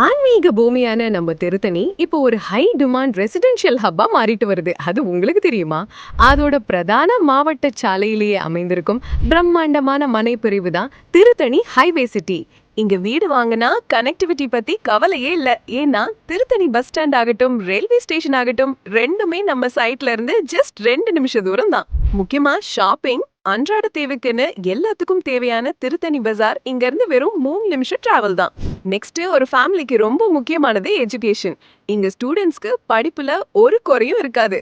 ஆன்மீக பூமியான நம்ம திருத்தணி இப்போ ஒரு ஹை டிமாண்ட் ரெசிடென்ஷியல் ஹப்பா மாறிட்டு வருது. அது உங்களுக்கு தெரியுமா? அதோட பிரதான மாவட்ட சாலையிலேயே அமைந்திருக்கும் பிரம்மாண்டமான மனைப்பிரிவு தான் திருத்தணி ஹைவே சிட்டி இங்க வீடு வாங்கினா கனெக்டிவிட்டி பத்தி கவலையே இல்ல. ஏன்னா திருத்தணி பஸ் ஸ்டாண்ட் ஆகட்டும் ரயில்வே ஸ்டேஷன் ஆகட்டும் ரெண்டுமே நம்ம சைட்ல இருந்து ஜஸ்ட் ரெண்டு நிமிஷம் தூரம் தான். முக்கியமா ஷாப்பிங் அன்றாட தேவைக்குன்னு எல்லாத்துக்கும் தேவையான திருத்தணி பஜார். இங்க இருந்து வெறும் மூணு நிமிஷம் டிராவல் தான். நெக்ஸ்ட் ஒரு ஃபேமிலிக்கு ரொம்ப முக்கியமானது எஜுகேஷன் இங்க ஸ்டூடெண்ட்ஸ்க்கு படிப்புல ஒரு குறையும் இருக்காது.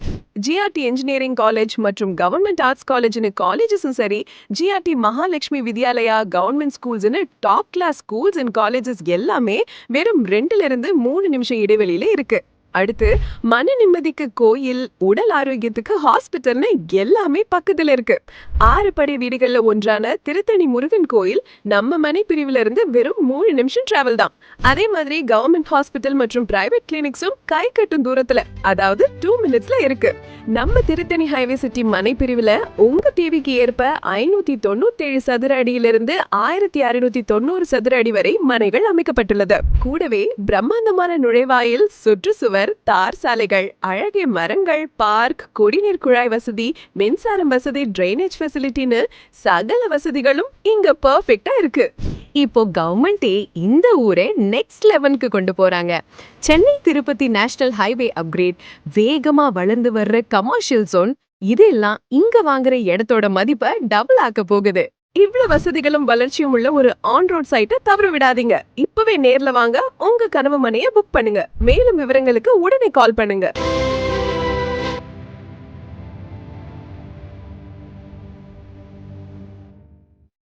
ஜிஆர்டி இன்ஜினியரிங் காலேஜ் மற்றும் கவர்மெண்ட் ஆர்ட்ஸ் காலேஜ்னு காலேஜஸும் சரி GRT Mahalakshmi Vidyalaya government ஸ்கூல்ஸ்னு top class schools and colleges எல்லாமே வெறும் ரெண்டுல இருந்து மூணு நிமிஷம் இடைவெளியில இருக்கு. அடுத்து மன நிம்மதிக்கு கோயில் உடல் ஆரோக்கியத்துக்கு ஹாஸ்பிட்டல்னு எல்லாமே பக்கத்துல இருக்கு. ஆறு படை வீடுகள்ல ஒன்றான திருத்தணி முருகன் கோயில் நம்ம மனை பிரிவுல இருந்து வெறும் மூணு நிமிஷம் டிராவல் தான். அதே மாதிரி கவர்மெண்ட் ஹாஸ்பிட்டல் மற்றும் பிரைவேட் கிளினிக்ஸும் கை கட்டும் தூரத்துல அதாவது டூ மினிட்ஸ்ல இருக்கு. நம்ம திருத்தணி ஹைவே சிட்டி மனை பிரிவுல உங்க தேவைக்கு ஏற்ப ஐநூத்தி தொண்ணூத்தி ஏழு சதுர அடியிலிருந்து ஆயிரத்தி அறுநூத்தி தொண்ணூறு சதுர அடி வரை மனைகள் அமைக்கப்பட்டுள்ளது. கூடவே பிரம்மாண்டமான நுழைவாயில் சுற்றுச்சுவர் தார் சாலைகள் அழகிய மரங்கள் பார்க் குடிநீர் குழாய் வசதி மின்சாரம் வசதி டிரைனேஜ் ஃபெசிலிட்டின்னு சகல வசதிகளும் இங்க பெர்ஃபெக்ட்டா இருக்கு. இப்போ கவர்மெண்டே இந்த ஊரை நெக்ஸ்ட் லெவனுக்கு கொண்டு போறாங்க. Chennai Tirupati national highway upgrade வேகமா வளர்ந்து வர்ற கமர்ஷியல் ஜோன் இதெல்லாம் இங்க வாங்குற இடத்தோட மதிப்பை டபுள் ஆக்க போகுது. இவ்வளவு வசதிகளும் வளர்ச்சியும் உள்ள ஒரு ஆன் ரோட் சைட்டை தவற விடாதீங்க. இப்பவே நேர்ல வாங்க. உங்க கனவு மனையை புக் பண்ணுங்க. மேலும் விவரங்களுக்கு உடனே கால் பண்ணுங்க.